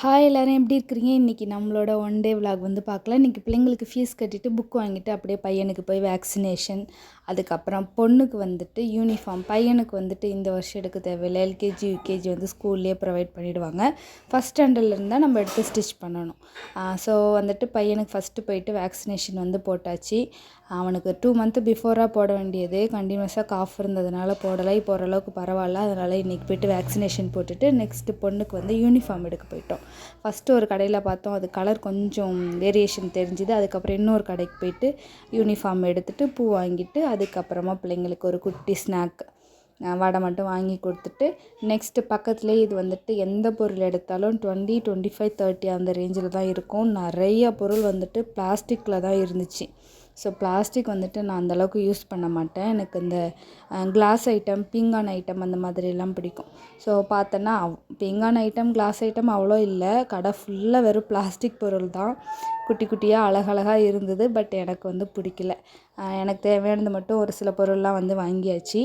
Hi எல்லோரும் எப்படி இருக்கிறீங்க? இன்றைக்கி நம்மளோட ஒன் டே விலாக் வந்து பார்க்கலாம். இன்றைக்கி பிள்ளைங்களுக்கு ஃபீஸ் கட்டிட்டு புக் வாங்கிட்டு அப்படியே பையனுக்கு போய் வேக்சினேஷன் அதுக்கப்புறம் பொண்ணுக்கு வந்துட்டு யூனிஃபார்ம் பையனுக்கு வந்துட்டு இந்த வருஷம் எடுக்க தேவையில்லை. எல்கேஜி யூகேஜி வந்து ஸ்கூல்லேயே ப்ரொவைட் பண்ணிவிடுவாங்க ஃபஸ்ட் ஸ்டாண்டர்ட்லேருந்தால் நம்ம எடுத்து ஸ்டிச் பண்ணணும். ஸோ வந்துட்டு பையனுக்கு ஃபஸ்ட்டு போயிட்டு வேக்சினேஷன் வந்து போட்டாச்சு. அவனுக்கு டூ மந்த்து பிஃபோராக போட வேண்டியது. கண்டினியூஸாக காஃப் இருந்ததுனால போடலை. இப்போ ஓரளவுக்கு பரவாயில்ல. அதனால் இன்றைக்கி போய்ட்டு வேக்சினேஷன் போட்டுட்டு நெக்ஸ்ட்டு பொண்ணுக்கு வந்து யூனிஃபார்ம் எடுக்க போயிட்டோம். ஃபஸ்ட்டு ஒரு கடையில் பார்த்தோம். அது கலர் கொஞ்சம் வேரியேஷன் தெரிஞ்சுது. அதுக்கப்புறம் இன்னொரு கடைக்கு போயிட்டு யூனிஃபார்ம் எடுத்துகிட்டு பூ வாங்கிட்டு அதுக்கப்புறமா பிள்ளைங்களுக்கு ஒரு குட்டி ஸ்நாக் வடை மட்டும் வாங்கி கொடுத்துட்டு நெக்ஸ்ட்டு பக்கத்துலேயே இது வந்துட்டு எந்த பொருள் எடுத்தாலும் டுவெண்ட்டி டுவெண்ட்டி ஃபைவ் தேர்ட்டி அந்த ரேஞ்சில் தான் இருக்கும். நிறைய பொருள் வந்துட்டு பிளாஸ்டிக்கில் தான் இருந்துச்சு. ஸோ பிளாஸ்டிக் வந்துட்டு நான் அந்தளவுக்கு யூஸ் பண்ண மாட்டேன். எனக்கு இந்த கிளாஸ் ஐட்டம் பீங்கான் ஐட்டம் அந்த மாதிரிலாம் பிடிக்கும். ஸோ பார்த்தோன்னா பீங்கான் ஐட்டம் கிளாஸ் ஐட்டம் அவ்வளோ இல்லை. கடை ஃபுல்லாக வெறும் பிளாஸ்டிக் பொருள் தான். குட்டி குட்டியாக அழகழகாக இருந்தது பட் எனக்கு வந்து பிடிக்கல. எனக்கு தேவையானது மட்டும் ஒரு சில பொருள்லாம் வந்து வாங்கியாச்சு.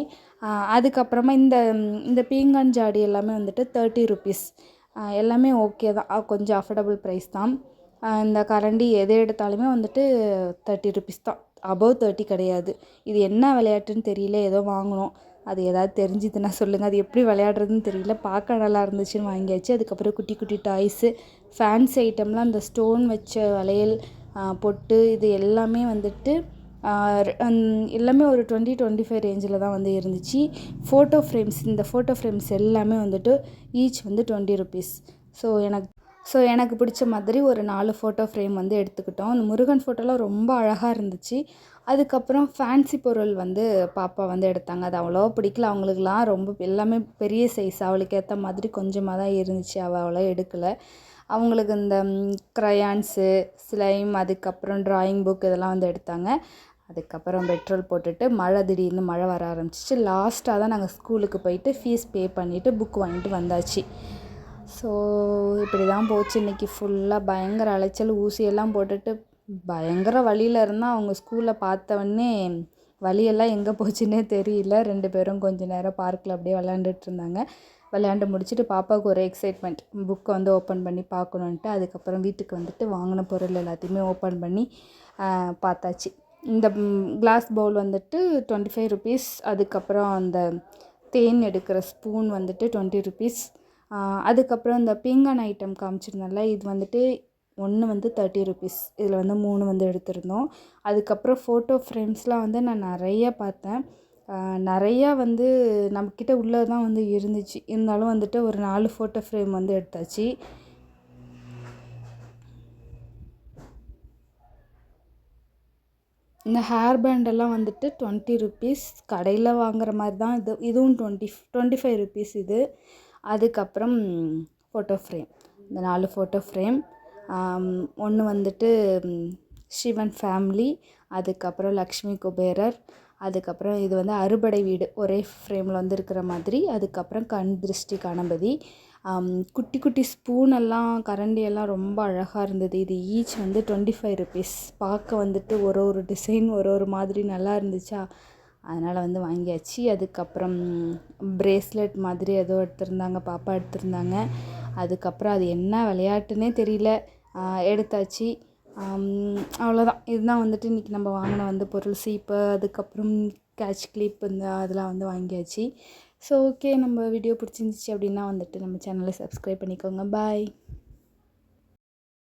அதுக்கப்புறமா இந்த இந்த பீங்கான் ஜாடி எல்லாமே வந்துட்டு தேர்ட்டி ருபீஸ் எல்லாமே ஓகே தான். கொஞ்சம் அஃபோர்டபுள் ப்ரைஸ் தான். இந்த கரண்டி எதை எடுத்தாலுமே வந்துட்டு தேர்ட்டி ருபீஸ் தான். அபவ் தேர்ட்டி கிடையாது. இது என்ன விளையாட்டுன்னு தெரியல. ஏதோ வாங்கினோம். அது ஏதாவது தெரிஞ்சுதுன்னா சொல்லுங்கள் அது எப்படி விளையாடுறதுன்னு தெரியல. பார்க்க நல்லா இருந்துச்சுன்னு வாங்கியாச்சு. அதுக்கப்புறம் குட்டி குட்டி டாய்ஸு ஃபேன்சி ஐட்டம்லாம் அந்த ஸ்டோன் வச்ச வளையல் பொட்டு இது எல்லாமே வந்துட்டு எல்லாமே ஒரு டுவெண்ட்டி டுவெண்ட்டி ஃபைவ் ரேஞ்சில் தான் வந்து இருந்துச்சு. ஃபோட்டோ ஃப்ரேம்ஸ் இந்த ஃபோட்டோ ஃப்ரேம்ஸ் எல்லாமே வந்துட்டு ஈச் வந்து டுவெண்ட்டி ருபீஸ் ஸோ எனக்கு ஸோ எனக்கு பிடிச்ச மாதிரி ஒரு நாலு ஃபோட்டோ ஃப்ரேம் வந்து எடுத்துக்கிட்டோம். அந்த முருகன் ஃபோட்டோலாம் ரொம்ப அழகாக இருந்துச்சு. அதுக்கப்புறம் ஃபேன்சி பொருள் வந்து பாப்பா வந்து எடுத்தாங்க. அது அவ்வளோ பிடிக்கல. அவங்களுக்குலாம் ரொம்ப எல்லாமே பெரிய சைஸ் அவளுக்கு ஏற்ற மாதிரி கொஞ்சமாக தான் இருந்துச்சு. அவள் அவ்வளோ எடுக்கலை. அவங்களுக்கு இந்த க்ரையான்ஸு ஸ்லைம் அதுக்கப்புறம் ட்ராயிங் புக் இதெல்லாம் வந்து எடுத்தாங்க. அதுக்கப்புறம் பெட்ரோல் போட்டுட்டு மழை திடீர்னு மழை வர ஆரம்பிச்சிச்சு. லாஸ்ட்டாக தான் நாங்கள் ஸ்கூலுக்கு போயிட்டு ஃபீஸ் பே பண்ணிவிட்டு புக் வாங்கிட்டு வந்தாச்சு. ஸோ இப்படி தான் போச்சு. இன்றைக்கி ஃபுல்லாக பயங்கர அலைச்சல் ஊசியெல்லாம் போட்டுட்டு பயங்கர வழியில் இருந்தால் அவங்க ஸ்கூலில் பார்த்தவொடனே வழியெல்லாம் எங்கே போச்சுன்னே தெரியல. ரெண்டு பேரும் கொஞ்சம் நேரம் பார்க்கில் அப்படியே விளையாண்டுட்டு இருந்தாங்க. விளையாண்டு முடிச்சுட்டு பாப்பாவுக்கு ஒரு எக்ஸைட்மெண்ட் புக்கை வந்து ஓப்பன் பண்ணி பார்க்கணுன்ட்டு அதுக்கப்புறம் வீட்டுக்கு வந்துட்டு வாங்கின பொருள் எல்லாத்தையுமே ஓப்பன் பண்ணி பார்த்தாச்சு. இந்த கிளாஸ் பவுல் வந்துட்டு டுவெண்ட்டி ஃபைவ் ருபீஸ் அதுக்கப்புறம் அந்த தேன் எடுக்கிற ஸ்பூன் வந்துட்டு டுவெண்ட்டி ருபீஸ் அதுக்கப்புறம் இந்த பீங்கான் ஐட்டம் காமிச்சிருந்தேன்ல இது வந்துட்டு ஒன்று வந்து தேர்ட்டி ருபீஸ் இதில் வந்து மூணு வந்து எடுத்திருந்தோம். அதுக்கப்புறம் ஃபோட்டோ ஃப்ரேம்ஸ்லாம் வந்து நான் நிறைய பார்த்தேன். நிறையா வந்து நம்மக்கிட்ட உள்ளே தான் வந்து இருந்துச்சு. இருந்தாலும் வந்துட்டு ஒரு நாலு ஃபோட்டோ ஃப்ரேம் வந்து எடுத்தாச்சு. இந்த ஹேர் பேண்டெல்லாம் வந்துட்டு டுவெண்ட்டி ருபீஸ் கடையில் வாங்குற மாதிரி தான் இது. இதுவும் டுவெண்ட்டி டுவெண்ட்டி ஃபைவ் ருபீஸ் இது. அதுக்கப்புறம் ஃபோட்டோ ஃப்ரேம் இந்த நாலு ஃபோட்டோ ஃப்ரேம் ஒன்று வந்துட்டு சிவன் ஃபேமிலி அதுக்கப்புறம் லக்ஷ்மி குபேரர் அதுக்கப்புறம் இது வந்து அறுபடை வீடு ஒரே ஃப்ரேமில் வந்து இருக்கிற மாதிரி அதுக்கப்புறம் கண் திருஷ்டி கணபதி. குட்டி குட்டி ஸ்பூன் எல்லாம் கரண்டி எல்லாம் ரொம்ப அழகாக இருந்தது. இது ஈச் வந்து டுவெண்ட்டி ஃபைவ் ருபீஸ் பார்க்க வந்துட்டு ஒரு ஒரு டிசைன் ஒரு ஒரு மாதிரி நல்லா இருந்துச்சா? அதனால் வந்து வாங்கியாச்சு. அதுக்கப்புறம் ப்ரேஸ்லெட் மாதிரி ஏதோ எடுத்திருந்தாங்க பாப்பா எடுத்திருந்தாங்க. அதுக்கப்புறம் அது என்ன விளையாட்டுன்னே தெரியல. எடுத்தாச்சு. அவ்வளோதான். இதுதான் வந்துட்டு இன்றைக்கி நம்ம வாங்கின வந்து பொருள். சீப்பு அதுக்கப்புறம் கேட்ச் கிளிப் இந்த அதெல்லாம் வந்து வாங்கியாச்சு. ஸோ ஓகே நம்ம வீடியோ பிடிச்சிருந்துச்சி அப்படின்னா வந்துட்டு நம்ம சேனலை சப்ஸ்கிரைப் பண்ணிக்கோங்க. பாய்